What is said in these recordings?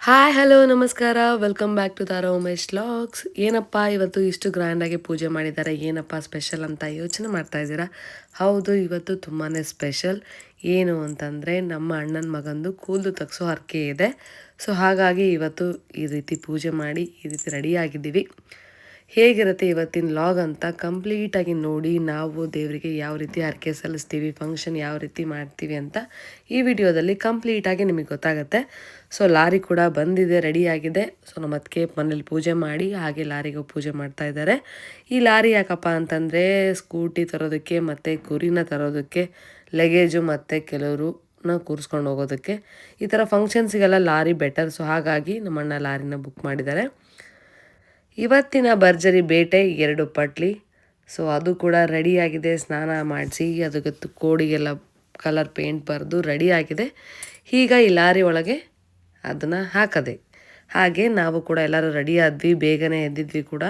Hi, hello, ನಮಸ್ಕಾರ. Welcome back to Tara Umesh logs ಏನಪ್ಪ, ಇವತ್ತು ಇಷ್ಟು ಗ್ರ್ಯಾಂಡಾಗಿ ಪೂಜೆ ಮಾಡಿದ್ದಾರೆ ಏನಪ್ಪ ಸ್ಪೆಷಲ್ ಅಂತ ಯೋಚನೆ ಮಾಡ್ತಾ ಇದ್ದೀರಾ? ಹೌದು, ಇವತ್ತು ತುಂಬಾ ಸ್ಪೆಷಲ್ ಏನು ಅಂತಂದರೆ, ನಮ್ಮ ಅಣ್ಣನ ಮಗಂದು ಕೂದಲು ತಗ್ಸೋ ಹರಕೆ ಇದೆ. ಸೊ ಹಾಗಾಗಿ ಇವತ್ತು ಈ ರೀತಿ ಪೂಜೆ ಮಾಡಿ ಈ ರೀತಿ ರೆಡಿಯಾಗಿದ್ದೀವಿ ಹೇಗಿರುತ್ತೆ ಇವತ್ತಿನ ಲಾಗ್ ಅಂತ ಕಂಪ್ಲೀಟಾಗಿ ನೋಡಿ ನಾವು ದೇವರಿಗೆ ಯಾವ ರೀತಿ ಹರಕೆ ಸಲ್ಲಿಸ್ತೀವಿ ಫಂಕ್ಷನ್ ಯಾವ ರೀತಿ ಮಾಡ್ತೀವಿ ಅಂತ ಈ ವಿಡಿಯೋದಲ್ಲಿ ಕಂಪ್ಲೀಟಾಗಿ ನಿಮಗೆ ಗೊತ್ತಾಗುತ್ತೆ. ಸೊ ಲಾರಿ ಕೂಡ ಬಂದಿದೆ ರೆಡಿಯಾಗಿದೆ ಸೊ ನಮ್ಮ ಅದಕ್ಕೆ ಮನೇಲಿ ಪೂಜೆ ಮಾಡಿ ಹಾಗೆ ಲಾರಿಗೂ ಪೂಜೆ ಮಾಡ್ತಾ ಇದ್ದಾರೆ. ಈ ಲಾರಿ ಯಾಕಪ್ಪ ಅಂತಂದರೆ ಸ್ಕೂಟಿ ತರೋದಕ್ಕೆ ಮತ್ತು ಕುರಿನ ತರೋದಕ್ಕೆ ಲಗೇಜು ಮತ್ತು ಕೆಲವರು ಕೂರಿಸ್ಕೊಂಡು ಹೋಗೋದಕ್ಕೆ ಈ ಥರ ಫಂಕ್ಷನ್ಸಿಗೆಲ್ಲ ಲಾರಿ ಬೆಟರ್ ಸೊ ಹಾಗಾಗಿ ನಮ್ಮಣ್ಣ ಲಾರಿನ ಬುಕ್ ಮಾಡಿದ್ದಾರೆ. ಇವತ್ತಿನ ಭರ್ಜರಿ ಬೇಟೆ ಎರಡು ಪಟ್ಲಿ. ಸೊ ಅದು ಕೂಡ ರೆಡಿಯಾಗಿದೆ ಸ್ನಾನ ಮಾಡಿಸಿ, ಅದಕ್ಕೆ ಕೋಡಿಗೆಲ್ಲ ಕಲರ್ ಪೇಂಟ್ ಬರೆದು ರೆಡಿಯಾಗಿದೆ ಈಗ ಈ ಲಾರಿ ಒಳಗೆ ಅದನ್ನು ಹಾಕದೆ. ಹಾಗೆ ನಾವು ಕೂಡ ಎಲ್ಲರೂ ರೆಡಿ ಆದ್ವಿ. ಬೇಗನೆ ಎದ್ದಿದ್ವಿ ಕೂಡ.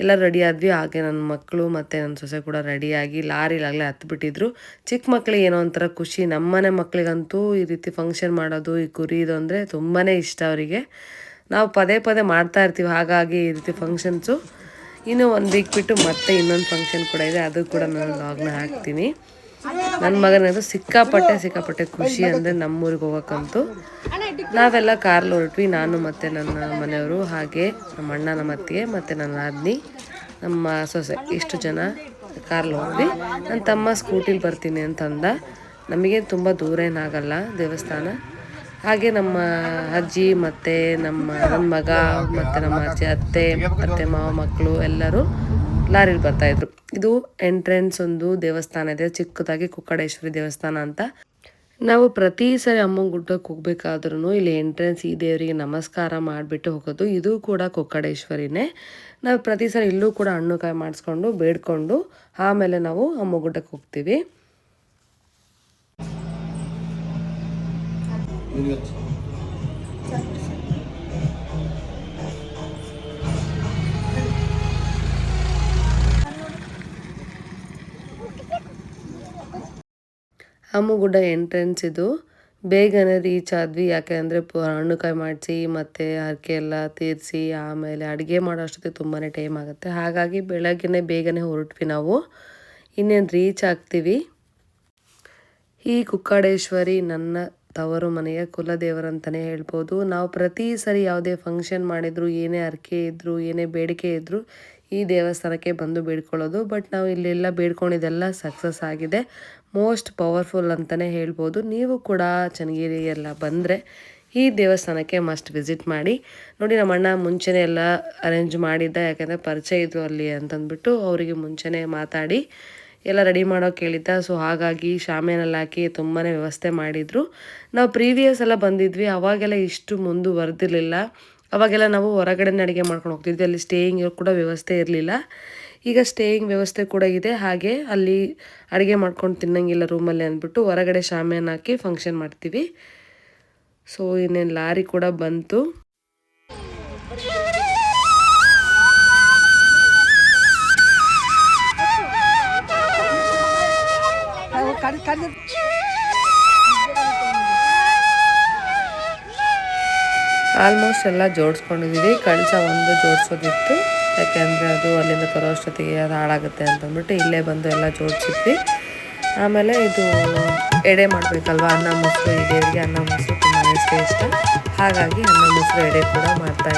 ಎಲ್ಲರೂ ರೆಡಿ ಆದ್ವಿ. ಹಾಗೆ ನನ್ನ ಮಕ್ಕಳು ಮತ್ತು ನನ್ನ ಸೊಸೆ ಕೂಡ ರೆಡಿಯಾಗಿ ಲಾರಿಲಾಗಲೇ ಹತ್ಬಿಟ್ಟಿದ್ರು. ಚಿಕ್ಕ ಮಕ್ಕಳಿಗೆ ಏನೋ ಒಂಥರ ಖುಷಿ. ನಮ್ಮನೆ ಮಕ್ಕಳಿಗಂತೂ ಈ ರೀತಿ ಫಂಕ್ಷನ್ ಮಾಡೋದು, ಈ ಕುರಿದು ಅಂದರೆ ತುಂಬಾ ಇಷ್ಟ ಅವರಿಗೆ. ನಾವು ಪದೇ ಪದೇ ಮಾಡ್ತಾ ಇರ್ತೀವಿ, ಹಾಗಾಗಿ ಈ ರೀತಿ ಫಂಕ್ಷನ್ಸು ಇನ್ನೂ ಒಂದು ವೀಕ್ ಬಿಟ್ಟು ಮತ್ತೆ ಇನ್ನೊಂದು ಫಂಕ್ಷನ್ ಕೂಡ ಇದೆ, ಅದು ಕೂಡ ನಾನು ಲಾಗ್ನ ಹಾಕ್ತೀನಿ. ನನ್ನ ಮಗನದು ಸಿಕ್ಕಾಪಟ್ಟೆ ಸಿಕ್ಕಾಪಟ್ಟೆ ಖುಷಿ ಅಂದರೆ ನಮ್ಮೂರಿಗೆ ಹೋಗೋಕ್ಕಂತೂ. ನಾವೆಲ್ಲ ಕಾರಲ್ಲಿ ಹೊರಟ್ವಿ, ನಾನು ಮತ್ತು ನನ್ನ ಮನೆಯವರು, ಹಾಗೆ ನಮ್ಮ ಅಣ್ಣ, ನಮ್ಮ ಅತ್ತಿಗೆ, ಮತ್ತು ನನ್ನ ಆದ್ನಿ, ನಮ್ಮ ಸೊಸೆ. ಇಷ್ಟು ಜನ ಕಾರಲ್ಲಿ ಹೋದ್ವಿ. ನನ್ನ ತಮ್ಮ ಸ್ಕೂಟಿಲಿ ಬರ್ತೀನಿ ಅಂತಂದ. ನಮಗೆ ತುಂಬ ದೂರ ಏನಾಗಲ್ಲ ದೇವಸ್ಥಾನ. ಹಾಗೆ ನಮ್ಮ ಅಜ್ಜಿ ಮತ್ತೆ ನಮ್ಮ ನನ್ನ ಮಗ ಮತ್ತು ನಮ್ಮ ಅಜ್ಜಿ ಅತ್ತೆ ಅತ್ತೆ ಮಾವ ಮಕ್ಕಳು ಎಲ್ಲರೂ ಲಾರಿಲಿ ಬರ್ತಾಯಿದ್ರು ಇದು ಎಂಟ್ರೆನ್ಸ್ ಒಂದು ದೇವಸ್ಥಾನ ಇದೆ, ಚಿಕ್ಕದಾಗಿ ಕುಕ್ಕಡೇಶ್ವರಿ ದೇವಸ್ಥಾನ ಅಂತ. ನಾವು ಪ್ರತಿ ಸರಿ ಅಮ್ಮನ ಗುಡ್ಡಕ್ಕೆ ಹೋಗ್ಬೇಕಾದ್ರೂ ಇಲ್ಲಿ ಎಂಟ್ರೆನ್ಸ್ ಈ ದೇವರಿಗೆ ನಮಸ್ಕಾರ ಮಾಡಿಬಿಟ್ಟು ಹೋಗೋದು. ಇದು ಕೂಡ ಕುಕ್ಕಡೇಶ್ವರಿನೇ. ನಾವು ಪ್ರತಿ ಸರಿ ಇಲ್ಲೂ ಕೂಡ ಹಣ್ಣು ಕಾಯಿ ಮಾಡಿಸ್ಕೊಂಡು, ಬೇಡ್ಕೊಂಡು ಆಮೇಲೆ ನಾವು ಅಮ್ಮ ಗುಡ್ಡಕ್ಕೆ ಹೋಗ್ತೀವಿ. ಅಮ್ಮಗುಡ್ಡ ಎಂಟ್ರೆನ್ಸ್ ಇದು. ಬೇಗನೆ ರೀಚ್ ಆದ್ವಿ. ಯಾಕೆ ಅಂದರೆ ಹಣ್ಣುಕಾಯಿ ಮಾಡಿಸಿ, ಮತ್ತು ಹರಕೆ ಎಲ್ಲ ತೀರಿಸಿ, ಆಮೇಲೆ ಅಡುಗೆ ಮಾಡೋ ಅಷ್ಟೊತ್ತಿಗೆ ತುಂಬಾ ಟೈಮ್ ಆಗುತ್ತೆ. ಹಾಗಾಗಿ ಬೆಳಗ್ಗೆನೇ ಬೇಗನೆ ಹೊರಟ್ವಿ ನಾವು. ಇನ್ನೇನು ರೀಚ್ ಆಗ್ತೀವಿ. ಈ ಕುಕ್ಕಾಡೇಶ್ವರಿ ನನ್ನ ತವರು ಮನೆಯ ಕುಲದೇವರಂತಲೇ ಹೇಳ್ಬೋದು. ನಾವು ಪ್ರತಿ ಸರಿ ಯಾವುದೇ ಫಂಕ್ಷನ್ ಮಾಡಿದ್ರು, ಏನೇ ಹರಕೆ ಇದ್ದರೂ ಏನೇ ಬೇಡಿಕೆ ಇದ್ದರೂ ಈ ದೇವಸ್ಥಾನಕ್ಕೆ ಬಂದು ಬೇಡ್ಕೊಳ್ಳೋದು. ಬಟ್ ನಾವು ಇಲ್ಲೆಲ್ಲ ಬೇಡ್ಕೊಂಡಿದ್ದೆಲ್ಲ ಸಕ್ಸಸ್ ಆಗಿದೆ. ಮೋಸ್ಟ್ ಪವರ್ಫುಲ್ ಅಂತಲೇ ಹೇಳ್ಬೋದು. ನೀವು ಕೂಡ ಚನ್ನಗಿರಿ ಎಲ್ಲ ಬಂದರೆ ಈ ದೇವಸ್ಥಾನಕ್ಕೆ ಮಸ್ಟ್ ವಿಸಿಟ್ ಮಾಡಿ. ನೋಡಿ, ನಮ್ಮ ಅಣ್ಣ ಮುಂಚೆನೇ ಎಲ್ಲ ಅರೇಂಜ್ ಮಾಡಿದ್ದ, ಯಾಕಂದರೆ ಪರಿಚಯ ಇದ್ರು ಅಲ್ಲಿ ಅಂತಂದ್ಬಿಟ್ಟು ಅವರಿಗೆ ಮುಂಚೆನೇ ಮಾತಾಡಿ ಎಲ್ಲ ರೆಡಿ ಮಾಡೋಕೆ ಹೇಳಿದ್ದ. ಸೊ ಹಾಗಾಗಿ ಶಾಮಿಯಾನಲ್ಲಿ ಹಾಕಿ ತುಂಬಾ ವ್ಯವಸ್ಥೆ ಮಾಡಿದರು. ನಾವು ಪ್ರೀವಿಯಸ್ ಎಲ್ಲ ಬಂದಿದ್ವಿ. ಅವಾಗೆಲ್ಲ ಇಷ್ಟು ಮುಂದುವರೆದಿರಲಿಲ್ಲ ಅವಾಗೆಲ್ಲ ನಾವು ಹೊರಗಡೆನೇ ಅಡುಗೆ ಮಾಡ್ಕೊಂಡು ಹೋಗ್ತಿದ್ವಿ. ಅಲ್ಲಿ ಸ್ಟೇಯಿಂಗ್ ಕೂಡ ವ್ಯವಸ್ಥೆ ಇರಲಿಲ್ಲ. ಈಗ ಸ್ಟೇಯಿಂಗ್ ವ್ಯವಸ್ಥೆ ಕೂಡ ಇದೆ. ಹಾಗೆ ಅಲ್ಲಿ ಅಡುಗೆ ಮಾಡ್ಕೊಂಡು ತಿನ್ನಂಗಿಲ್ಲ ರೂಮಲ್ಲಿ ಅಂದ್ಬಿಟ್ಟು ಹೊರಗಡೆ ಶಾಮಿಯಾನ ಹಾಕಿ ಫಂಕ್ಷನ್ ಮಾಡ್ತೀವಿ. ಸೊ ಇನ್ನೇನು ಲಾರಿ ಕೂಡ ಬಂತು. ಆಲ್ಮೋಸ್ಟ್ ಎಲ್ಲ ಜೋಡಿಸ್ಕೊಂಡಿದ್ದೀವಿ. ಕಳಸ ಒಂದು ಜೋಡಿಸೋದಿತ್ತು. ಯಾಕೆಂದರೆ ಅದು ಅಲ್ಲಿಂದ ತರೋ ಅಷ್ಟೊತ್ತಿಗೆ ಅದು ಹಾಳಾಗುತ್ತೆ ಅಂತಂದ್ಬಿಟ್ಟು ಇಲ್ಲೇ ಬಂದು ಎಲ್ಲ ಜೋಡಿಸಿದ್ವಿ. ಆಮೇಲೆ ಇದು ಎಡೆ ಮಾಡಬೇಕಲ್ವ? ಅನ್ನ, ಮೊಸರು, ಈ ದೇವರಿಗೆ ಅನ್ನ, ಮೊಸರು ತುಂಬಾ ಇಷ್ಟ. ಹಾಗಾಗಿ ಅನ್ನ, ಮೊಸರು, ಎಡೆ ಕೂಡ ಮಾಡ್ತಾ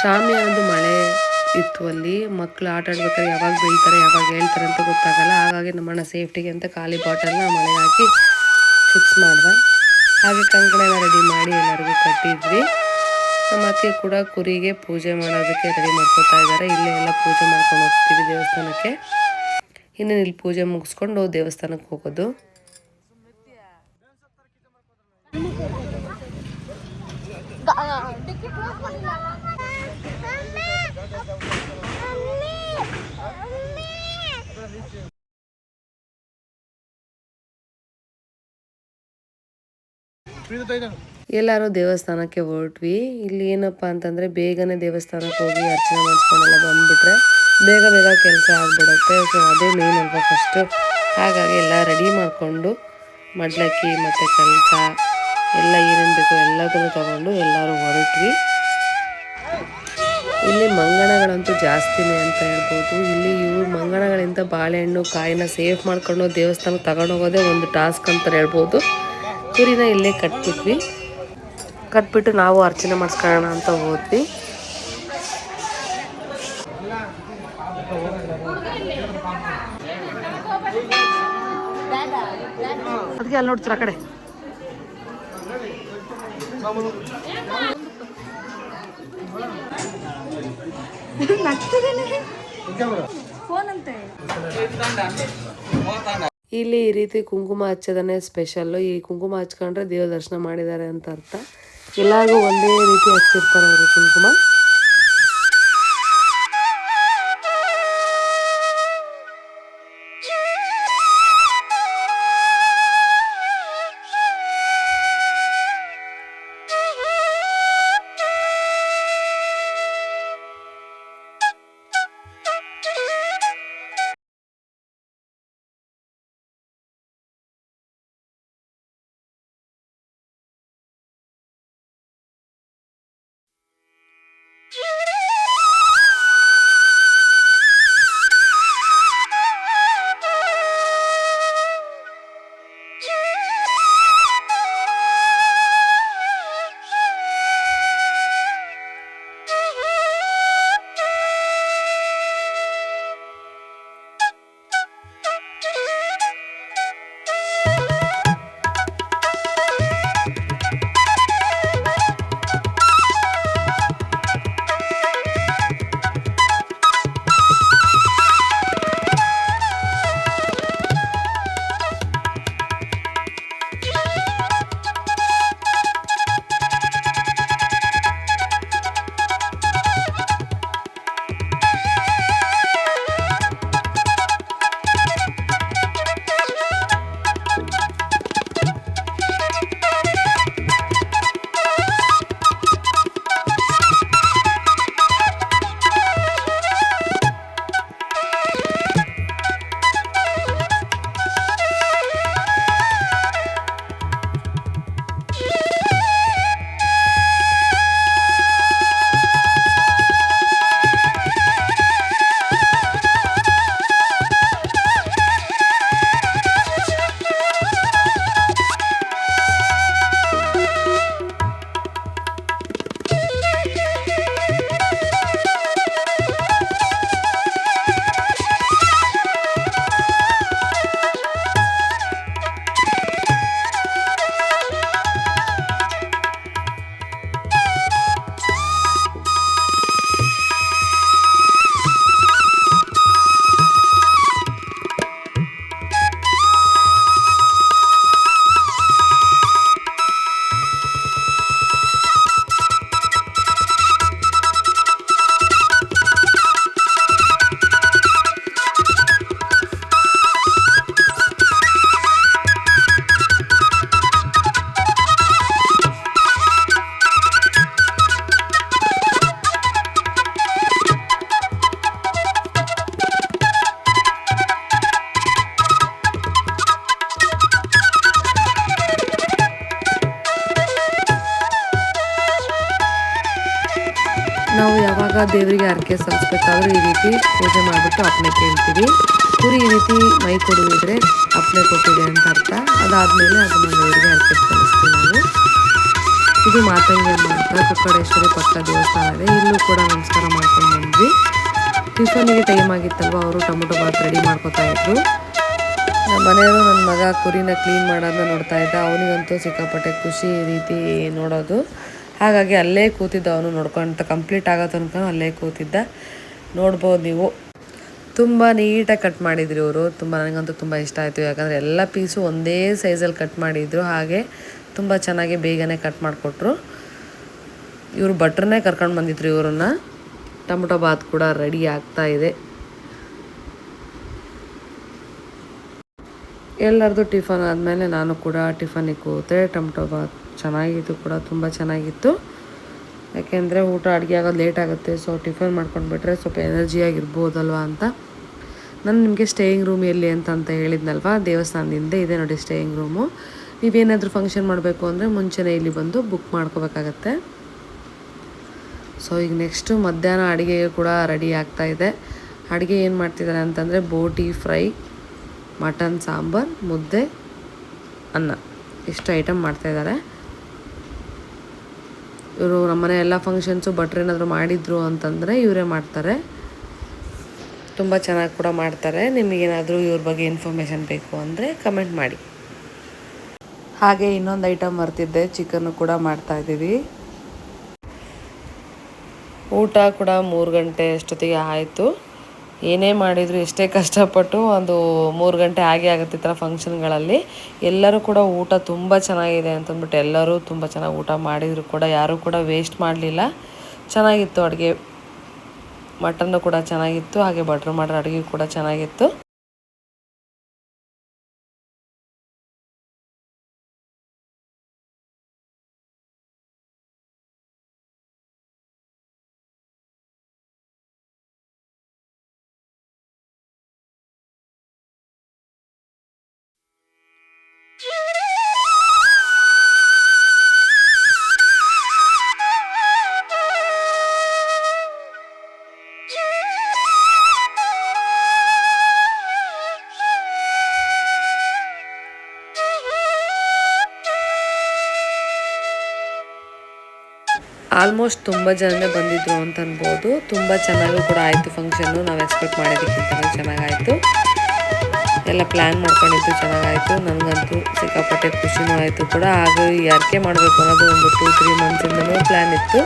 ಇದ್ದೀವಿ ಒಂದು ಮಳೆ ಇತ್ತು ಅಲ್ಲಿ. ಮಕ್ಕಳು ಆಟ ಆಡ್ಬೇಕಾದ್ರೆ ಯಾವಾಗ ಬೀಳ್ತಾರೆ ಯಾವಾಗ ಹೇಳ್ತಾರೆ ಅಂತ ಗೊತ್ತಾಗಲ್ಲ. ಹಾಗಾಗಿ ನಮ್ಮಣ್ಣ ಸೇಫ್ಟಿಗೆ ಅಂತ ಖಾಲಿ ಬಾಟಲ್ನ ಮಳೆ ಹಾಕಿ ಫಿಕ್ಸ್ ಮಾಡ್ದೆ. ಹಾಗೆ ಕಂಕಣ ರೆಡಿ ಮಾಡಿ ಎಲ್ಲರಿಗೂ ಕಟ್ಟಿದ್ವಿ. ನಮ್ಮ ಅತ್ತೆ ಕೂಡ ಕುರಿಗೆ ಪೂಜೆ ಮಾಡೋದಕ್ಕೆ ರೆಡಿ ಮಾಡ್ಕೊತಾ ಇದ್ದಾರೆ. ಇಲ್ಲೇ ಎಲ್ಲ ಪೂಜೆ ಮಾಡ್ಕೊಂಡು ಹೋಗ್ತೀವಿ ದೇವಸ್ಥಾನಕ್ಕೆ. ಇನ್ನು ಇಲ್ಲಿ ಪೂಜೆ ಮುಗಿಸ್ಕೊಂಡು ದೇವಸ್ಥಾನಕ್ಕೆ ಹೋಗೋದು. ಪ್ರೀತ ಎಲ್ಲರೂ ದೇವಸ್ಥಾನಕ್ಕೆ ಹೊರಟ್ವಿ. ಇಲ್ಲಿ ಏನಪ್ಪ ಅಂತಂದರೆ ಬೇಗನೆ ದೇವಸ್ಥಾನಕ್ಕೆ ಹೋಗಿ ಅರ್ಚನೆ ಮಾಡಿಸ್ಕೊಂಡೆಲ್ಲ ಬಂದುಬಿಟ್ರೆ ಬೇಗ ಬೇಗ ಕೆಲಸ ಆಗಿಬಿಡುತ್ತೆ. ಸೊ ಅದೇ ಮೇನ್ ಅಲ್ವಾ ಫಸ್ಟು ಹಾಗಾಗಿ ಎಲ್ಲ ರೆಡಿ ಮಾಡಿಕೊಂಡು ಮಡ್ಲಕ್ಕಿ ಮತ್ತು ಕಳಸ ಎಲ್ಲ ಏನೇನು ಬೇಕೋ ಎಲ್ಲದನ್ನು ತಗೊಂಡು ಎಲ್ಲರೂ ಹೊರಟ್ವಿ. ಇಲ್ಲಿ ಮಂಗಣಗಳಂತೂ ಜಾಸ್ತಿನೇ ಅಂತ ಹೇಳ್ಬೋದು. ಇಲ್ಲಿ ಇವು ಮಂಗಣಗಳಿಂದ ಬಾಳೆಹಣ್ಣು, ಕಾಯಿನ ಸೇಫ್ ಮಾಡ್ಕೊಂಡು ದೇವಸ್ಥಾನಕ್ಕೆ ತಗೊಂಡೋಗೋದೇ ಒಂದು ಟಾಸ್ಕ್ ಅಂತ ಹೇಳ್ಬೋದು. ಕುರಿನ ಇಲ್ಲೇ ಕಟ್ಬಿಟ್ವಿ. ಕಟ್ಬಿಟ್ಟು ನಾವು ಅರ್ಚನೆ ಮಾಡಿಸ್ಕೊಳ್ಳೋಣ ಅಂತ ಹೋದ್ವಿ. ಅದಕ್ಕೆ ಅಲ್ಲಿ ನೋಡ್ತೀರ ಆ ಕಡೆ? ಇಲ್ಲಿ ಈ ರೀತಿ ಕುಂಕುಮ ಹಚ್ಚೋದನ್ನೇ ಸ್ಪೆಷಲ್ಲು ಈ ಕುಂಕುಮ ಹಚ್ಕೊಂಡ್ರೆ ದೇವ್ರ ದರ್ಶನ ಮಾಡಿದ್ದಾರೆ ಅಂತ ಅರ್ಥ. ಎಲ್ಲರಿಗೂ ಒಂದೇ ರೀತಿ ಹಚ್ಚಿರ್ತಾರೆ ಅವರು ಕುಂಕುಮ. ದೇವರಿಗೆ ಹರಕೆ ಸಲ್ಲಿಸ್ಬೇಕಾದ್ರೂ ಈ ರೀತಿ ಪೂಜೆ ಮಾಡಿಬಿಟ್ಟು ಅಪ್ಪಣೆ ಕೇಳ್ತೀವಿ. ಕುರಿ ಈ ರೀತಿ ಮೈ ಕೊಡುವಿದ್ರೆ ಅಪ್ಲೈ ಕೊಟ್ಟಿದೆ ಅಂತ ಅರ್ಥ. ಅದಾದಮೇಲೆ ಅದನ್ನು ದೇವರಿಗೆ ಹರಕೆ ಸಲ್ಲಿಸ್ತೀವಿ ನಾವು. ಇದು ಮಾತಂಗಿ ಅಮ್ಮ ಅಂತ ಕುಕ್ಕಡೇಶ್ವರಿ ಪಕ್ಕ ದೇವಸ್ಥಾನ ಇದೆ. ಇಲ್ಲೂ ಕೂಡ ನಮಸ್ಕಾರ ಮಾಡ್ಕೊಂಡು ಬಂದ್ವಿ. ಟ್ಯೂಷನಿಗೆ ಟೈಮ್ ಆಗಿತ್ತಲ್ವ ಅವರು ಟೊಮೊಟೊ ಬಾತ್ ರೆಡಿ ಮಾಡ್ಕೋತಾ ಇದ್ರು. ನಮ್ಮ ಮನೆಯವರು ನನ್ನ ಮಗ ಕುರಿನ ಕ್ಲೀನ್ ಮಾಡೋದನ್ನ ನೋಡ್ತಾ ಇದ್ದ. ಅವನಿಗಂತೂ ಸಿಕ್ಕಾಪಟ್ಟೆ ಖುಷಿ ರೀತಿ ನೋಡೋದು. ಹಾಗಾಗಿ ಅಲ್ಲೇ ಕೂತಿದ್ದ ಅವನು ನೋಡ್ಕೊಂತ ಕಂಪ್ಲೀಟ್ ಆಗೋ ತನಕ ಅಲ್ಲೇ ಕೂತಿದ್ದ. ನೋಡ್ಬೋದು ನೀವು. ತುಂಬ ನೀಟಾಗಿ ಕಟ್ ಮಾಡಿದ್ರು ಇವರು. ತುಂಬ ನನಗಂತೂ ತುಂಬ ಇಷ್ಟ ಆಯಿತು. ಯಾಕಂದರೆ ಎಲ್ಲ ಪೀಸು ಒಂದೇ ಸೈಜಲ್ಲಿ ಕಟ್ ಮಾಡಿದ್ರು. ಹಾಗೆ ತುಂಬ ಚೆನ್ನಾಗಿ ಬೇಗನೆ ಕಟ್ ಮಾಡಿಕೊಟ್ರು. ಇವರು ಭಟ್ರನ್ನೇ ಕರ್ಕೊಂಡು ಬಂದಿದ್ರು ಇವರನ್ನ. ಟೊಮೊಟೊ ಬಾತ್ ಕೂಡ ರೆಡಿ ಆಗ್ತಾ ಇದೆ. ಎಲ್ಲರದು ಟಿಫನ್ ಆದಮೇಲೆ ನಾನು ಕೂಡ ಟಿಫನಿಗೆ ಕೂತೆ, ಟೊಮೊಟೊ ಬಾತ್. ಚೆನ್ನಾಗಿತ್ತು ಕೂಡ, ತುಂಬ ಚೆನ್ನಾಗಿತ್ತು. ಯಾಕೆಂದರೆ ಊಟ ಅಡುಗೆ ಆಗೋದು ಲೇಟ್ ಆಗುತ್ತೆ ಸೊ ಟಿಫನ್ ಮಾಡ್ಕೊಂಡು ಬಿಟ್ರೆ ಸ್ವಲ್ಪ ಎನರ್ಜಿಯಾಗಿರ್ಬೋದಲ್ವ ಅಂತ. ನಾನು ನಿಮಗೆ ಸ್ಟೇಯಿಂಗ್ ರೂಮ್ ಎಲ್ಲಿ ಅಂತ ಅಂತ ಹೇಳಿದ್ನಲ್ವ? ದೇವಸ್ಥಾನದಿಂದ ಇದೆ ನೋಡಿ ಸ್ಟೇಯಿಂಗ್ ರೂಮು ನೀವೇನಾದರೂ ಫಂಕ್ಷನ್ ಮಾಡಬೇಕು ಅಂದರೆ ಮುಂಚೆನೇ ಇಲ್ಲಿ ಬಂದು ಬುಕ್ ಮಾಡ್ಕೋಬೇಕಾಗತ್ತೆ. ಸೊ ಈಗ ನೆಕ್ಸ್ಟು ಮಧ್ಯಾಹ್ನ ಅಡುಗೆಗೆ ಕೂಡ ರೆಡಿ ಆಗ್ತಾ ಇದೆ. ಅಡುಗೆ ಏನು ಮಾಡ್ತಿದ್ದಾರೆ ಅಂತಂದರೆ ಬೋಟಿ ಫ್ರೈ, ಮಟನ್ ಸಾಂಬಾರ್, ಮುದ್ದೆ, ಅನ್ನ. ಇಷ್ಟು ಐಟಮ್ ಮಾಡ್ತಾಯಿದ್ದಾರೆ ಇವರು ನಮ್ಮನೆ ಎಲ್ಲ ಫಂಕ್ಷನ್ಸು ಏನಾದರೂ ಮಾಡಿದ್ರು ಅಂತಂದರೆ ಇವರೇ ಮಾಡ್ತಾರೆ. ತುಂಬ ಚೆನ್ನಾಗಿ ಕೂಡ ಮಾಡ್ತಾರೆ. ನಿಮಗೇನಾದರೂ ಇವ್ರ ಬಗ್ಗೆ ಇನ್ಫಾರ್ಮೇಷನ್ ಬೇಕು ಅಂದರೆ ಕಮೆಂಟ್ ಮಾಡಿ. ಹಾಗೆ ಇನ್ನೊಂದು ಐಟಮ್ ಬರ್ತಿದ್ದೆ ಚಿಕನ್ನು ಕೂಡ ಮಾಡ್ತಾ ಇದ್ದೀವಿ. ಊಟ ಕೂಡ ಮೂರು ಗಂಟೆ ಅಷ್ಟೊತ್ತಿಗೆ ಆಯಿತು. ಏನೇ ಮಾಡಿದರೂ ಎಷ್ಟೇ ಕಷ್ಟಪಟ್ಟು ಒಂದು ಮೂರು ಗಂಟೆ ಆಗೇ ಆಗುತ್ತೆ ಈ ಥರ ಫಂಕ್ಷನ್ಗಳಲ್ಲಿ. ಎಲ್ಲರೂ ಕೂಡ ಊಟ ತುಂಬ ಚೆನ್ನಾಗಿದೆ ಅಂತಂದ್ಬಿಟ್ಟು ಎಲ್ಲರೂ ತುಂಬ ಚೆನ್ನಾಗಿ ಊಟ ಮಾಡಿದರೂ ಕೂಡ, ಯಾರೂ ಕೂಡ ವೇಸ್ಟ್ ಮಾಡಲಿಲ್ಲ. ಚೆನ್ನಾಗಿತ್ತು ಅಡುಗೆ. ಮಟನ್ನು ಕೂಡ ಚೆನ್ನಾಗಿತ್ತು, ಹಾಗೆ ಬಟ್ರ್ ಮಾಡಿರೋ ಅಡುಗೆ ಕೂಡ ಚೆನ್ನಾಗಿತ್ತು. ಆಲ್ಮೋಸ್ಟ್ ತುಂಬ ಜನನೇ ಬಂದಿದ್ರು ಅಂತ ಅನ್ಬೋದು. ತುಂಬ ಚೆನ್ನಾಗೂ ಕೂಡ ಆಯಿತು ಫಂಕ್ಷನ್ನು ನಾವು ಎಕ್ಸ್ಪೆಕ್ಟ್ ಮಾಡಿದ್ದಕ್ಕಿಂತ ಚೆನ್ನಾಗಾಯಿತು. ಎಲ್ಲ ಪ್ಲ್ಯಾನ್ ಮಾಡ್ಕೊಂಡಿದ್ದು ಚೆನ್ನಾಗಾಯಿತು. ನನಗಂತೂ ಸಿಕ್ಕಾಪಟ್ಟೆ ಖುಷಿನೂ ಆಯಿತು ಕೂಡ. ಹಾಗೂ ಯಾಕೆ ಮಾಡಬೇಕು ಅನ್ನೋದು ಒಂದು ಟೂ ತ್ರೀ ಮಂತ್ಸಿಂದನೂ ಪ್ಲ್ಯಾನ್ ಇತ್ತು.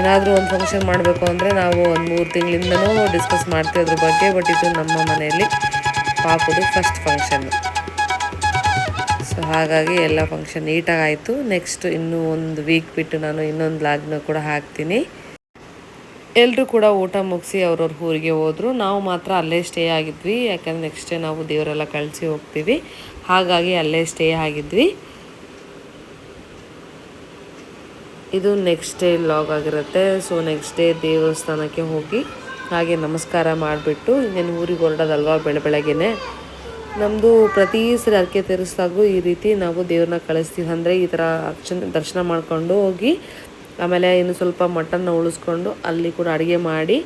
ಏನಾದರೂ ಒಂದು ಫಂಕ್ಷನ್ ಮಾಡಬೇಕು ಅಂದರೆ ನಾವು ಒಂದು ಮೂರು ತಿಂಗಳಿಂದನೂ ಡಿಸ್ಕಸ್ ಮಾಡ್ತೀವಿ ಅದ್ರ ಬಗ್ಗೆ ಬಟ್ ಇದು ನಮ್ಮ ಮನೆಯಲ್ಲಿ ಪಾಪದು ಫಸ್ಟ್ ಫಂಕ್ಷನ್ನು ಹಾಗಾಗಿ ಎಲ್ಲ ಫಂಕ್ಷನ್ ನೀಟಾಗಿ ಆಯಿತು ನೆಕ್ಸ್ಟ್ ಇನ್ನೂ ಒಂದು ವೀಕ್ ಬಿಟ್ಟು ನಾನು ಇನ್ನೊಂದು ಲಾಗ್ನ ಕೂಡ ಹಾಕ್ತೀನಿ. ಎಲ್ಲರೂ ಕೂಡ ಊಟ ಮುಗಿಸಿ ಅವ್ರವ್ರ ಊರಿಗೆ ಹೋದರು. ನಾವು ಮಾತ್ರ ಅಲ್ಲೇ ಸ್ಟೇ ಆಗಿದ್ವಿ. ಯಾಕಂದರೆ ನೆಕ್ಸ್ಟ್ ಡೇ ನಾವು ದೇವರೆಲ್ಲ ಕಳಿಸಿ ಹೋಗ್ತೀವಿ. ಹಾಗಾಗಿ ಅಲ್ಲೇ ಸ್ಟೇ ಆಗಿದ್ವಿ. ಇದು ನೆಕ್ಸ್ಟ್ ಡೇ ಲಾಗ್ ಆಗಿರುತ್ತೆ. ಸೊ ನೆಕ್ಸ್ಟ್ ಡೇ ದೇವಸ್ಥಾನಕ್ಕೆ ಹೋಗಿ ಹಾಗೆ ನಮಸ್ಕಾರ ಮಾಡಿಬಿಟ್ಟು ಇನ್ನೇನು ಊರಿಗೆ ಹೊರಡೋದಲ್ವಾ ಬೆಳೆ ಬೆಳಗ್ಗೆನೆ? ನಮ್ಮದು ಪ್ರತಿ ಸರಿ ಅರ್ಕೆ ತೀರಿಸಿದಾಗೂ ಈ ರೀತಿ ನಾವು ದೇವ್ರನ್ನ ಕಳಿಸ್ತೀವಿ. ಅಂದರೆ ಈ ಥರ ಅರ್ಚನೆ, ದರ್ಶನ ಮಾಡಿಕೊಂಡು ಹೋಗಿ, ಆಮೇಲೆ ಇನ್ನು ಸ್ವಲ್ಪ ಮಟನ್ನ ಉಳಿಸ್ಕೊಂಡು ಅಲ್ಲಿ ಕೂಡ ಅಡುಗೆ ಮಾಡಿ,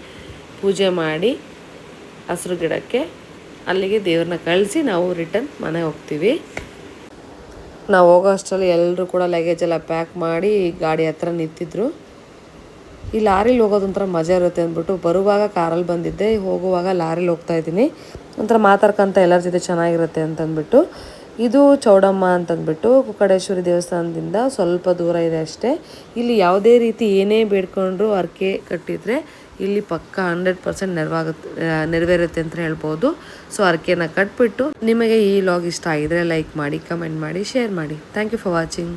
ಪೂಜೆ ಮಾಡಿ, ಹಸಿರು ಗಿಡಕ್ಕೆ ಅಲ್ಲಿಗೆ ದೇವ್ರನ್ನ ಕಳಿಸಿ ನಾವು ರಿಟರ್ನ್ ಮನೆ ಹೋಗ್ತೀವಿ. ನಾವು ಹೋಗೋ ಅಷ್ಟರಲ್ಲಿ ಎಲ್ಲರೂ ಕೂಡ ಲಗೇಜ್ ಎಲ್ಲ ಪ್ಯಾಕ್ ಮಾಡಿ ಗಾಡಿ ಹತ್ರ ನಿಂತಿದ್ರು. ಈ ಲಾರಿಲಿ ಹೋಗೋದೊಂಥರ ಮಜಾ ಇರುತ್ತೆ ಅಂದ್ಬಿಟ್ಟು ಬರುವಾಗ ಕಾರಲ್ಲಿ ಬಂದಿದ್ದೆ. ಹೋಗುವಾಗ ಲಾರಿಲಿ ಹೋಗ್ತಾ ಇದ್ದೀನಿ. ಒಂಥರ ಮಾತಾಡ್ಕೊಂತ ಎಲ್ಲರ ಜೊತೆ ಚೆನ್ನಾಗಿರುತ್ತೆ ಅಂತಂದ್ಬಿಟ್ಟು. ಇದು ಚೌಡಮ್ಮ ಅಂತಂದ್ಬಿಟ್ಟು ಕುಕ್ಕಡೇಶ್ವರಿ ದೇವಸ್ಥಾನದಿಂದ ಸ್ವಲ್ಪ ದೂರ ಇದೆ ಅಷ್ಟೇ. ಇಲ್ಲಿ ಯಾವುದೇ ರೀತಿ ಏನೇ ಬೇಡ್ಕೊಂಡ್ರು ಅರ್ಕೆ ಕಟ್ಟಿದರೆ ಇಲ್ಲಿ ಪಕ್ಕ ಹಂಡ್ರೆಡ್ ಪರ್ಸೆಂಟ್ ನೆರವಾಗುತ್ತೆ ನೆರವೇರುತ್ತೆ ಅಂತ ಹೇಳ್ಬೋದು. ಸೊ ಅರ್ಕೆನ ಕಟ್ಬಿಟ್ಟು ನಿಮಗೆ ಈ ಲಾಗ್ ಇಷ್ಟ ಆಗಿದ್ರೆ ಲೈಕ್ ಮಾಡಿ ಕಮೆಂಟ್ ಮಾಡಿ ಶೇರ್ ಮಾಡಿ. Thank you for watching